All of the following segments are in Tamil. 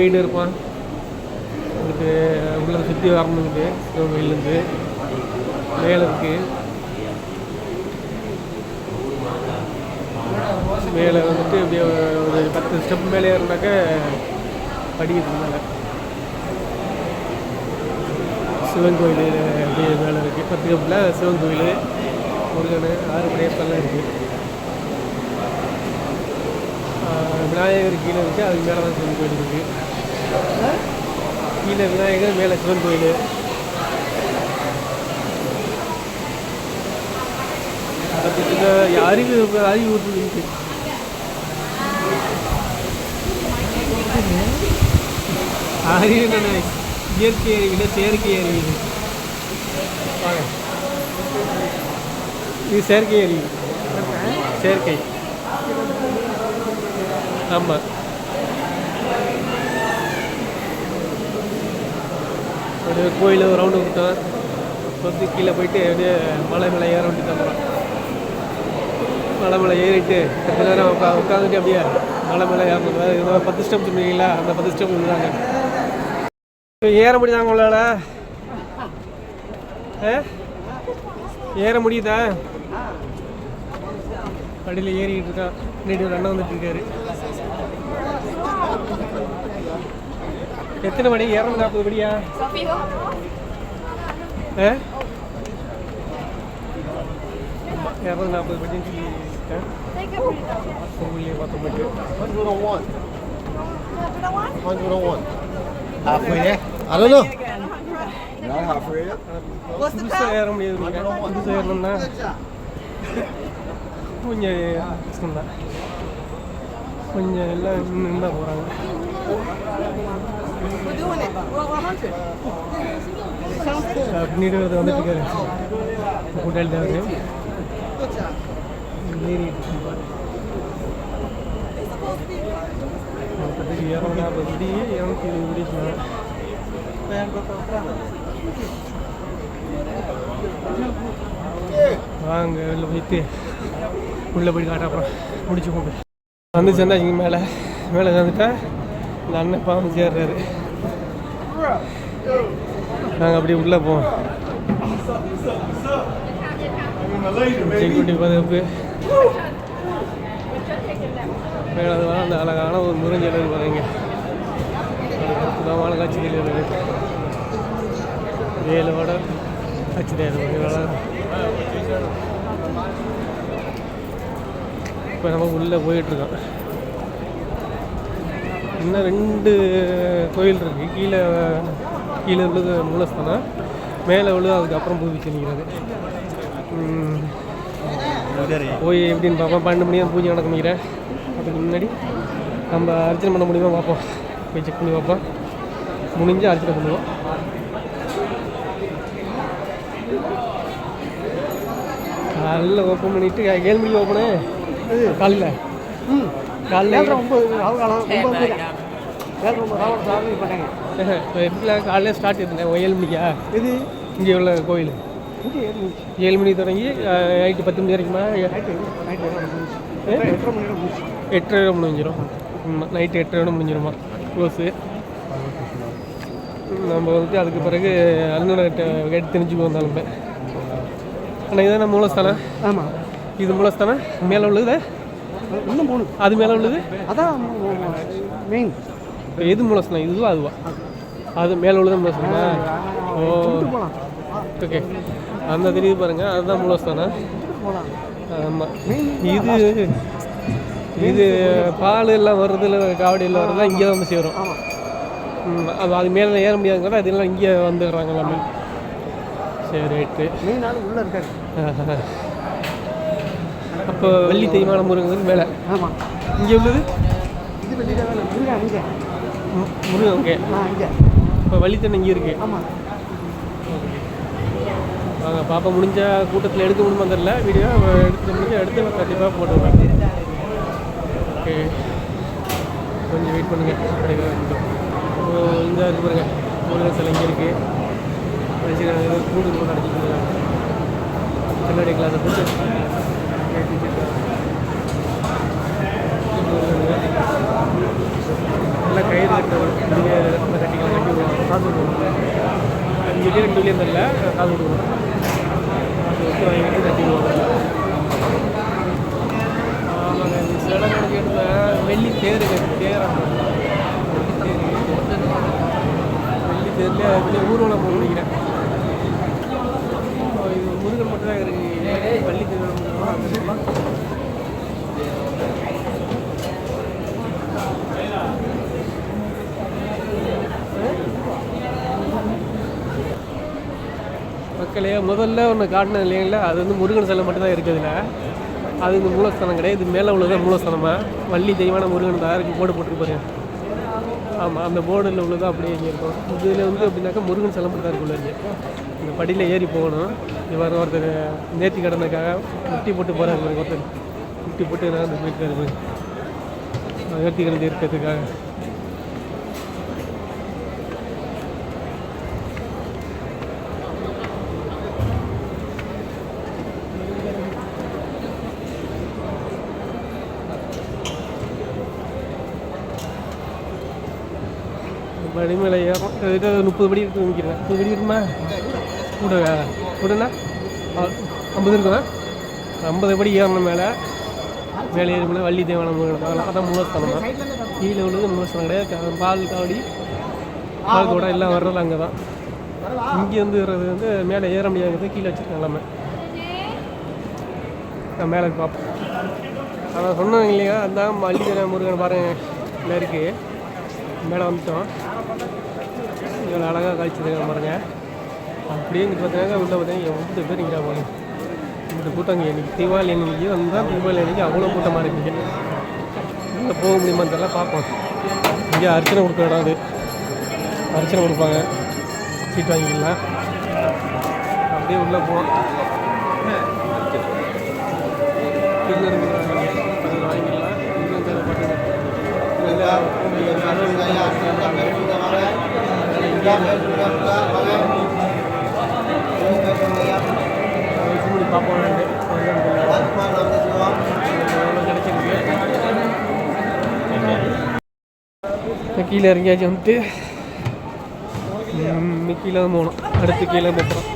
போயிட்டு இருப்பான். உங்களுக்கு உள்ளதை சுற்றி சிவன் சிவகோயிலேருந்து மேலே இருக்கு. மேலே வந்துட்டு அப்படியே ஒரு பத்து ஸ்டெப் மேலே இருந்தாக்க படிக்கிறது மேலே. சிவன் கோயில் அப்படியே மேலே இருக்குது பத்து கப்பில் சிவன் கோயில் முருகன் ஆறு மணியப்பெல்லாம் இருக்குது விநாயகர் கீழே இருக்குது அதுக்கு மேலே தான் சிவன் கோயில் இருக்குது கீழே விநாயகர் மேலே சிவன் கோயில். அறிவு அறிவு ஊற்றுது அறிவு இயற்கை அறிவில செயற்கை அறிவு. இது செயற்கை அறிவு. செயற்கை. ஆமாம் அப்படியே கோயில் ரவுண்டு விட்டோம் வந்து கீழே போயிட்டு அப்படியே மலை மேலே ஏற வேண்டியது மலை மேலே ஏறிட்டு கொஞ்ச நேரம் உட்கா உட்காந்துட்டு அப்படியே மலை மேலே ஏறணும். இதோ ஏதோ பத்து ஸ்டெப் சொன்னீங்களா அந்த பத்து ஸ்டெப் இருந்தாங்க ஏற முடியுதாங்க உங்களால்? ஏற முடியுதா? படியில் ஏறிக்கிட்டு இருக்கான் முன்னாடி ஒரு அண்ணன் வந்துட்டு இருக்காரு. எத்தனை மணி இரநூத்தி நாற்பது படியா ஆ ஆமா, இரநூத்தி நாற்பது படின்னு சொல்லிட்டேன் கோவிலே பத்தொம்பது 101. 101. Halfway there? I don't know. Not halfway yet. புதுசாக ஏற முடியாது புதுசாக ஏறணும்னா கொஞ்சம் கஷ்டம் தான் கொஞ்சம் எல்லாம் நின்று தான் போகிறாங்க பின்னாடி வந்துட்டு இருக்காரு கூட்டாளி தான் இரநூத்தி இரநூத்தி இருபது வாங்க வெளில போயிட்டு. உள்ளே போய் காட்ட அப்புறம் முடிச்சு கொண்டு வந்து சேர்ந்தாச்சிங்க மேலே மேலே வந்துட்டா இந்த அண்ணன் பாம்பு சேர்றாரு. நாங்கள் அப்படி உள்ளே போவோம். செக்யூரிட்டி பாதுகாப்பு மேலே அந்த அழகான ஒரு முருங்கல் பாருங்க. அற்புதமான காட்சிகள் இருக்குது வேலோட காட்சி தான் இப்போ நம்ம உள்ளே போயிட்டுருக்கோம் இன்னும் ரெண்டு கோயில் இருக்குது கீழே கீழே உள்ளது மூலஸ்தானம் மேலே உள்ளது அதுக்கப்புறம் பூஜை நிற்கிறது போய் எப்படின்னு பார்ப்போம். பன்னெண்டு மணி தான் பூஜை நடக்க நினைக்கிறேன் அதுக்கு முன்னாடி நம்ம அர்ச்சனை பண்ண முடியுமா? பார்ப்போம். போய் செக் பண்ணி பார்ப்போம். முடிஞ்சு அர்ச்சனை பண்ணுவோம். காலைல ஓப்பன் பண்ணிட்டு ஏழு மணிக்கு ஓப்பனு காலையில் காலையில் எப்படில காலையில் ஸ்டார்ட் இருந்தேன் ஏழு மணிக்கா? இது இங்கே உள்ள கோயில். ஏழு மணி தொடங்கி நைட்டு பத்து மணி வரைக்குமா? எட்டரை முடிஞ்சிடும் நைட்டு எட்டரை முடிஞ்சிருமா. க்ளோஸு நம்ம வந்துட்டு அதுக்கு பிறகு அண்ணனை கேட்டு தெரிஞ்சுக்கு வந்தாலுமே ஆனால் இதான மூலஸ்தானம் ஆமாம் இது மூலஸ்தானம் மேலே உள்ளது? இன்னும் மூணு அது மேலே உள்ளது? அதான் மெயின் இப்போ எது மூலஸ்தானம் இதுவா அதுவா? அது மேலே உள்ளது மூலஸ்தானா ஓ. ஓகே. அந்த தெரியுது பாருங்க. அதுதான் மூலஸ்தானம் போகலாம் ஆமாம் இது இது பால் எல்லாம் வர்றதுல காவடி எல்லாம் வர்றதுலாம் இங்கே தான் வந்து சேரும். அது அது மேலே ஏற முடியாதுங்கிறத அதெல்லாம் இங்கே வந்துடுறாங்க எல்லாமே சரி ரைட்டு. உள்ளே இருக்காரு அப்போ வெள்ளி தெய்வான முருகன் மேலே. இங்கே உள்ளது? இது முருகன் ஓகே. இப்போ வள்ளித்தண்ணி இங்கே இருக்குது ஆமாம் வாங்க பாப்பா முடிஞ்ச கூட்டத்தில் எடுக்க முடியுமா தெரில வீடியோ எடுத்து முடிஞ்சு எடுத்து கண்டிப்பாக போட்டுருவேன் ஓகே. கொஞ்சம் வெயிட் பண்ணுங்கள் இந்த இருக்கு பாருங்க. முருகன் சிலை இங்கே இருக்குது வச்சுக்கிறாங்க. ஏதோ கூடு கூட அடிச்சுக்கிறாங்க கண்ணாடி கிளாஸை போட்டு. நல்லா கயிறு வச்சிருக்காங்க. கட்டிக்கலாம் கட்டி கட்டுறது காசு கொடுக்கணும் அஞ்சு வெளியே ரெண்டு வெளியே தெரில காசு கொடுக்கணும் காசு விட்டு வாங்கிட்டு கட்டிடுவாங்க ஆமாங்க இந்த சிலை கணக்கு வெள்ளி தேருங்க தேராங்க வெள்ளி தேர்ல வெளியே ஊர்வலம் போக நினைக்கிறேன். இது முருகன் மட்டும்தான் இருக்கு. பள்ளி திருவிழா மக்களே முதல்ல ஒன்று காட்டினது இல்லைங்களா? அது வந்து முருகன் சிலை மட்டும்தான் இருக்குதுல அது இந்த மூலஸ்தானம் கிடையாது. இது மேலே உள்ளதான் மூலஸ்தானமாக வள்ளி தெய்வான முருகன் தான் இருக்கு போர்டு போட்டுருப்பாரு ஆமாம் அந்த போர்டில் உள்ளதான் அப்படியே இங்கே இருக்கும். இதில் வந்து எப்படின்னாக்கா முருகன் சிலை மட்டும் தான் இருக்குள்ள இங்கே. இந்த படியில் ஏறி போகணும். இவர் ஒருத்தர் நேர்த்தி கடனுக்காக முட்டி போட்டு போகிறாங்க ஒருத்தர். முட்டி போட்டு நான் போயிருக்காரு நேர்த்தி கடந்து இருக்கிறதுக்காக. படி மேலே ஏறும் இது முப்பது படி இருக்கு நிற்கிறேன் முப்பது படி இருக்குமா? கூட கூடனா ஐம்பது இருக்குமா ஐம்பது படி ஏறணும் மேலே. மேலே ஏறினா வள்ளி தேவான முருகன் பார்க்கலாம் அதான் மூலஸ்தானம் தான் கீழே உள்ளது மூலஸ்தானம் கிடையாது. பால் காவடி பால் கூட எல்லாம் வர்றது அங்கே தான் இங்கே வந்து வர்றது வந்து மேலே ஏற முடியாதது கீழே வச்சுருக்கேன் எல்லாமே நான் மேலே பார்ப்போம் அதான் சொன்னாங்க இல்லையா? அதான் வள்ளி தேவான முருகன் பாருங்கள் இல்லை இருக்குது மேலே வந்துட்டோம். இவ்வளோ அழகாக கழிச்சிருக்காங்க பாருங்கள் அப்படியே இங்கே பார்த்தீங்கன்னா உள்ள பார்த்தீங்கன்னா எவ்வளோ பேர் இங்கே போகணும் இந்த கூட்டம் இங்கே இன்னைக்கு தீபாவளி அன்னைக்கு வந்தால் தீபாவளி அன்னைக்கு அவ்வளோ கூட்டமாக இருக்குங்க உள்ளே போக முடியுமான்னு தெரியல பார்ப்போம். இங்கே அர்ச்சனை கொடுக்குற இடம் அது. அர்ச்சனை கொடுப்பாங்க. சீட் வாங்கிக்கலாம். அப்படியே உள்ளே போவோம். வாங்கிக்கலாம். அது வாங்கிக்கலாம் இன்னும் வந்து பார்த்தீங்கன்னா நல்லா சும்மா பார்ப்போம் எவ்வளோ கிடைச்சிருக்கு இப்போ கீழே இறங்கியாச்சு வந்துட்டு ம், கீழே தான் போகணும் அடுத்து கீழே போகிறோம்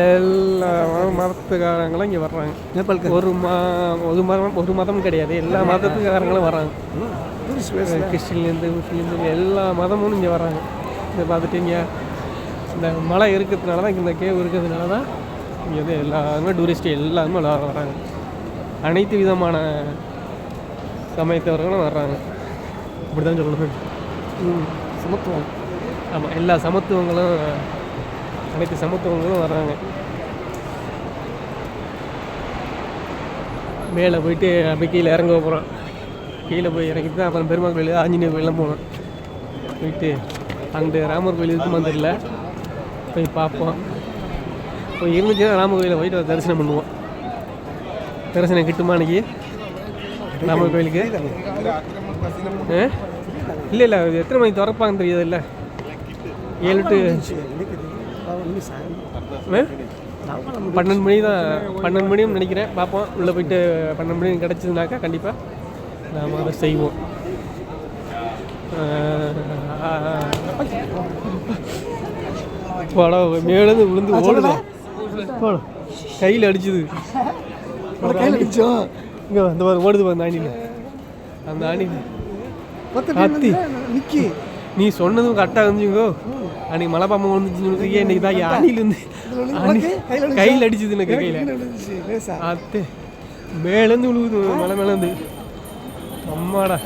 எல்லா மதத்துக்காரங்களும் இங்கே வர்றாங்க. ஒரு மா ஒரு மதம் ஒரு மதம் கிடையாது. எல்லா மதத்துக்காரங்களும் வர்றாங்க. கிறிஸ்டின்லேருந்து முஸ்லீம்லேருந்து எல்லா மதமும் இங்கே வர்றாங்க. இதை பார்த்துட்டு இங்கே இந்த மலை இருக்கிறதுனால தான் இந்த கேவ் இருக்கிறதுனால தான் இங்கே வந்து எல்லாருமே டூரிஸ்ட் எல்லாருமே எல்லாரும் வர்றாங்க. அனைத்து விதமான சமயத்தவர்களும் வர்றாங்க. இப்படி தான் சொல்லணும். ம், சமத்துவம். ஆமாம் எல்லா சமத்துவங்களும் அனைத்து சமத்துவங்களும் வர்றாங்க. மேலே போயிட்டு அப்படியே கீழே இறங்க போகிறோம் கீழே போய் இறங்கிட்டு தான் அப்புறம் பெருமாள் கோயில் ஆஞ்சநேயர் கோயிலாம் போகணும் போயிட்டு அங்கிட்டு ராமர் கோயில் இருக்குமா தெரியல. போய் பார்ப்போம். போய் இருந்துச்சுன்னா ராமர் கோயிலை போயிட்டு தரிசனம் பண்ணுவோம். தரிசனம் கிட்டுமா அன்னைக்கு? ராமர் கோயிலுக்கு? இல்லை இல்லை. எத்தனை மணிக்கு திறப்பாங்கன்னு தெரியாது இல்லை ஏழு டு? பன்னெண்டு மணி தான் பன்னெண்டு மணியும் நினைக்கிறேன். பார்ப்போம். உள்ளே போயிட்டு பன்னெண்டு மணி கிடச்சதுனாக்கா கண்டிப்பாக நாம் அதை செய்வோம். படம் மேலேருந்து விழுந்து ஓடுது? கையில் அடிச்சுது. கையில் அடிச்சோம் இங்கே அந்த மாதிரி ஓடுது அந்த அணில் அந்த அணில் கத்தி நிக்கி. நீ சொன்னதும் கரெக்டாக இருந்துச்சுங்கோ. அன்னைக்கு மலை பாம்பு வந்துச்சு இன்னைக்கு தான் அணில் வந்து கையில் அடிச்சுது எனக்கு கையில். அத்து மேலேருந்து விழுகுது மலை மேலேருந்து அம்மாடா.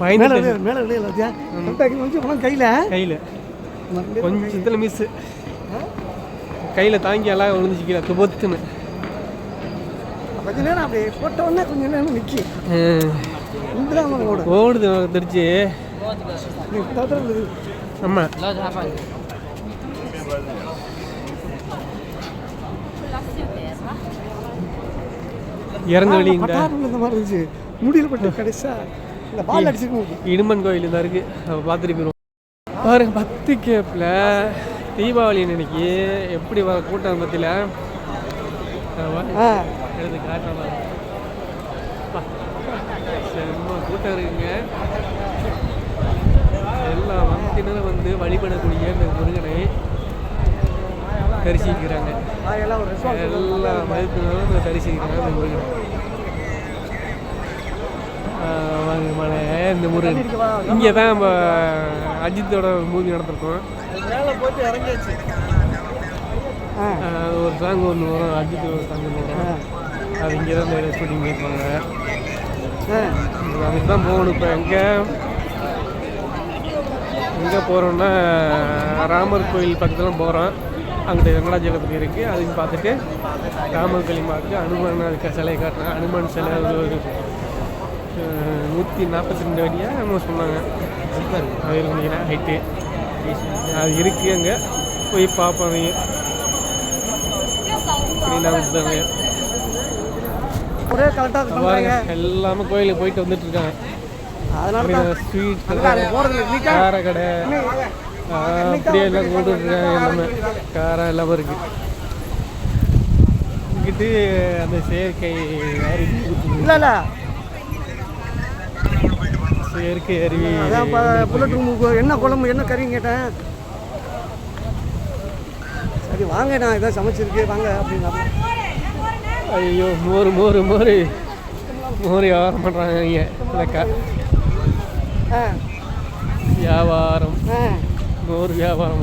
பயந்து மேல கையில். கையில். கொஞ்சம் இதில் மிஸ்ஸு கையில் தாங்கி எல்லாம் விழுந்துச்சிக்கல துபத்துன்னு கொஞ்ச நேரம் அப்படியே போட்ட உடனே கொஞ்ச நேரம் ஓடும் ஓடுது தெரிச்சு நீ இப்பதான் விழுது. ஆமாம் இறங்க வழி இங்க பட்டாரம் விழுந்த மாதிரி இருந்துச்சு முடியல பட்டு கடைசா இந்த பால் இடும்பன் கோயில் தான் இருக்கு. பார்த்துட்டு போயிடுவோம் பாருங்க பத்து கேப்பில் தீபாவளி அன்னைக்கு எப்படி வர கூட்டம் பற்றியில் செம்ம கூட்டம் கூட்டம் இருக்குங்க. எல்லா மதத்தினரும் வந்து வழிபடக்கூடிய இந்த முருகனை தரிசிக்கிறாங்க. எல்லா மதத்தினரும் தரிசிக்கிறாங்க இந்த முருகனை. வாங்க மலை இந்த முருகன். இங்கே தான் நம்ம அஜித்தோட மூவி நடந்திருக்கோம் ஒரு சாங் ஒன்று வரும் அஜித் ஒரு சாங் ஒன்று வரும். அது இங்கே தான் ஷூட்டிங் பண்ணியிருப்பாங்க அதுக்கு தான் போகணும் இப்போ எங்கே? எங்கே போகிறோம்னா ராமர் கோயில் பக்கத்தில் போகிறோம். அங்கிட்ட வெங்கடாஜலபதி இருக்குது அதையும் பார்த்துட்டு ராமர் பார்த்து அனுமன் அதுக்கு சிலையை காட்டினேன் அனுமன் சிலை ஒரு ஒரு நூற்றி நாற்பத்தி ரெண்டு அடியாக நம்ம சொன்னாங்க. அது நினைக்கிறேன் ஹைட்டு அது இருக்குது அங்கே. போய் பார்ப்போம் எல்லாமே கோயிலுக்கு போயிட்டு வந்துட்டு இருக்காங்க. அதனால தான். ஸ்வீட் கார கடை. அப்படியே எல்லாம் கொண்டு இருக்காங்க எல்லாமே. காரம் எல்லாமே இருக்கு இங்கிட்டு அந்த செயற்கை. இல்லை இல்லை. செயற்கை அருவி அதான் புல்லட் ரூமுக்கு என்ன குழம்பு என்ன கறின்னு கேட்டேன். சரி வாங்க நான் இதை சமைச்சிருக்கு. வாங்க அப்படின்னாங்க ஐயோ மோர் மோர் மோர். மோர் வியாபாரம் பண்ணுறாங்க இங்கே. வியாபாரம். மோர் வியாபாரம்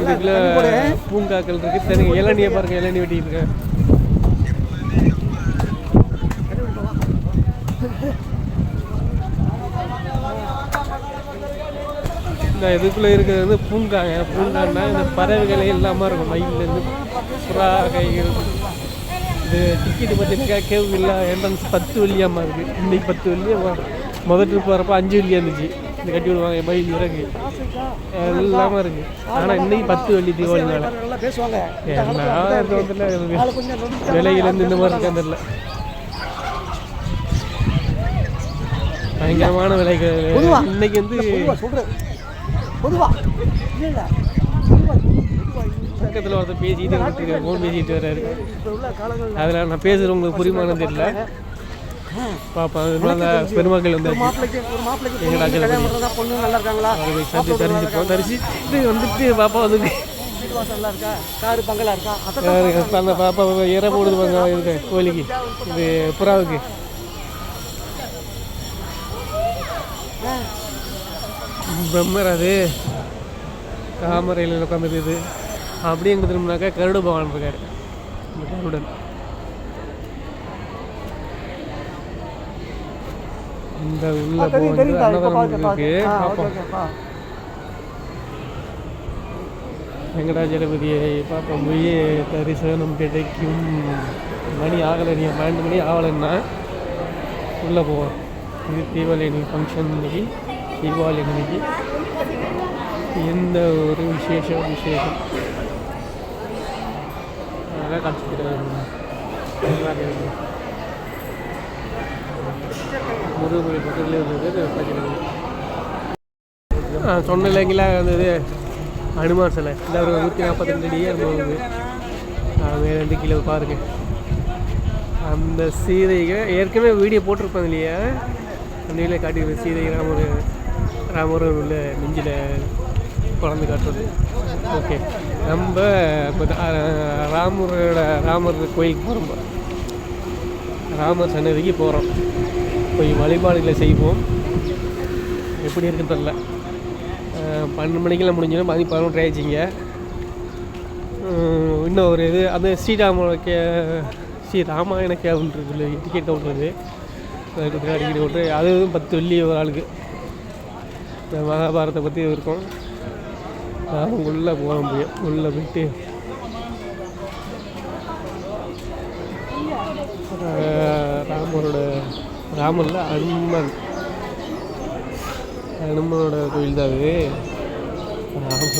இதுக்குள்ள போடு. பூங்காக்கள் இருக்கு. தெரியுங்க இளநியை பாருங்க இளநீ வெட்டிட்டு இருக்கேன் இந்த இதுக்குள்ள இருக்கிறது வந்து பூங்காங்க பூங்கான்னா இந்த பறவைகள் எல்லாமே இருக்கும். மயிலேருந்து புறா கைகள். இது டிக்கெட்டு பார்த்தீங்கன்னா கேவு இல்லை. என்ட்ரன்ஸ் பத்து வெள்ளியாமா இருக்குது இன்னைக்கு பத்து வெள்ளி முதல் ட்ரிப் வரப்போ அஞ்சு வெள்ளியா இருந்துச்சு. இது கட்டி விடுவாங்க மயில் இறகு. எல்லாமே இருக்கு. ஆனால் இன்னைக்கு பத்து வெள்ளி தீபாவளினால. விலையிலேருந்து இந்த மாதிரி இருக்கா தெரியல. பயங்கரமான விலைகள்? இன்னைக்கு வந்து பொதுவா சொல்கிறேன் பொதுவா இல்லை இல்லை பக்கத்தில் ஒருத்தர் பேசிட்டு வந்துட்டு ஃபோன் பேசிட்டு வர்றாரு. அதில் நான் பேசுகிறது உங்களுக்கு புரியுமான்னு தெரியல. பாப்பா அந்த பெருமக்கள் வந்து மாப்பிள்ளைக்கு எங்கடா பொண்ணு நல்லா இருக்காங்களா? அவருக்கு சந்தி தரிசிப்போம் தரிசிட்டு வந்துட்டு பாப்பா வந்து அந்த பாப்பா இற போடுது பாங்க இதுக்கு கோழிக்கு. இது புறாவுக்கு. பிரம்மர் அது. தாமரையில் உட்காந்துருக்குது அப்படியே எங்கே திரும்பினாக்கா கருட பகவான் இருக்காரு. கருடன். இந்த உள்ள போகிறது அன்னதானம் இருக்கு பார்ப்போம் வெங்கடாஜலபதியை பார்ப்போம். போய் தரிசனம் கிடைக்கும். மணி ஆகலை நீ பன்னெண்டு மணி ஆகலைன்னா உள்ளே போவோம். இது தீபாவளி ஃபங்க்ஷன் இன்னைக்கு தீபாவளி அன்னைக்கு. எந்த ஒரு விசேஷம் விசேஷம் அழகாக காட்சிக்கிறார் முருகன் கோயில் பக்கத்துலேயே இருந்தது பார்த்துக்கிறது சொன்ன இல்லைங்களா சிலை. இந்த ஒரு நூற்றி நாற்பத்தஞ்சு ரெண்டு அடியே இருந்தது கீழே ரெண்டு கிலோ பாருங்க. அந்த சீதையை ஏற்கனவே வீடியோ போட்டிருப்பேன் இல்லையா? அந்த வீடியோ சீதை ராமர் ராமரும் உள்ள நெஞ்சில் குழந்தை காட்டுறது. ஓகே. நம்ம இப்போ ராமரோட ராமர் கோயிலுக்கு போகிறோம் ராமர் சன்னதிக்கு போகிறோம் போய் வழிபாடுகளை செய்வோம். எப்படி இருக்குன்னு தெரில பன்னெண்டு மணிக்கெல்லாம் முடிஞ்சிடும். மதி பதினொன்று ஆயிடுச்சிங்க. இன்னும் ஒரு இது அந்த ஸ்ரீராம கே ஸ்ரீ ராமாயண கேவுன்னு இருக்குல்ல டிக்கெட் கவுண்டர் அதுக்கு டிக்கெட் கவுண்டர் அதுவும் பத்து வெள்ளி ஒரு ஆளுக்கு. இந்த மகாபாரத்தை பற்றி இருக்கும். அவங்க உள்ளே போக முடியும். உள்ளே போயிட்டு ராமரோட ராமரில் அனுமன். அனுமனோட கோயில் தான் அது. ராமர்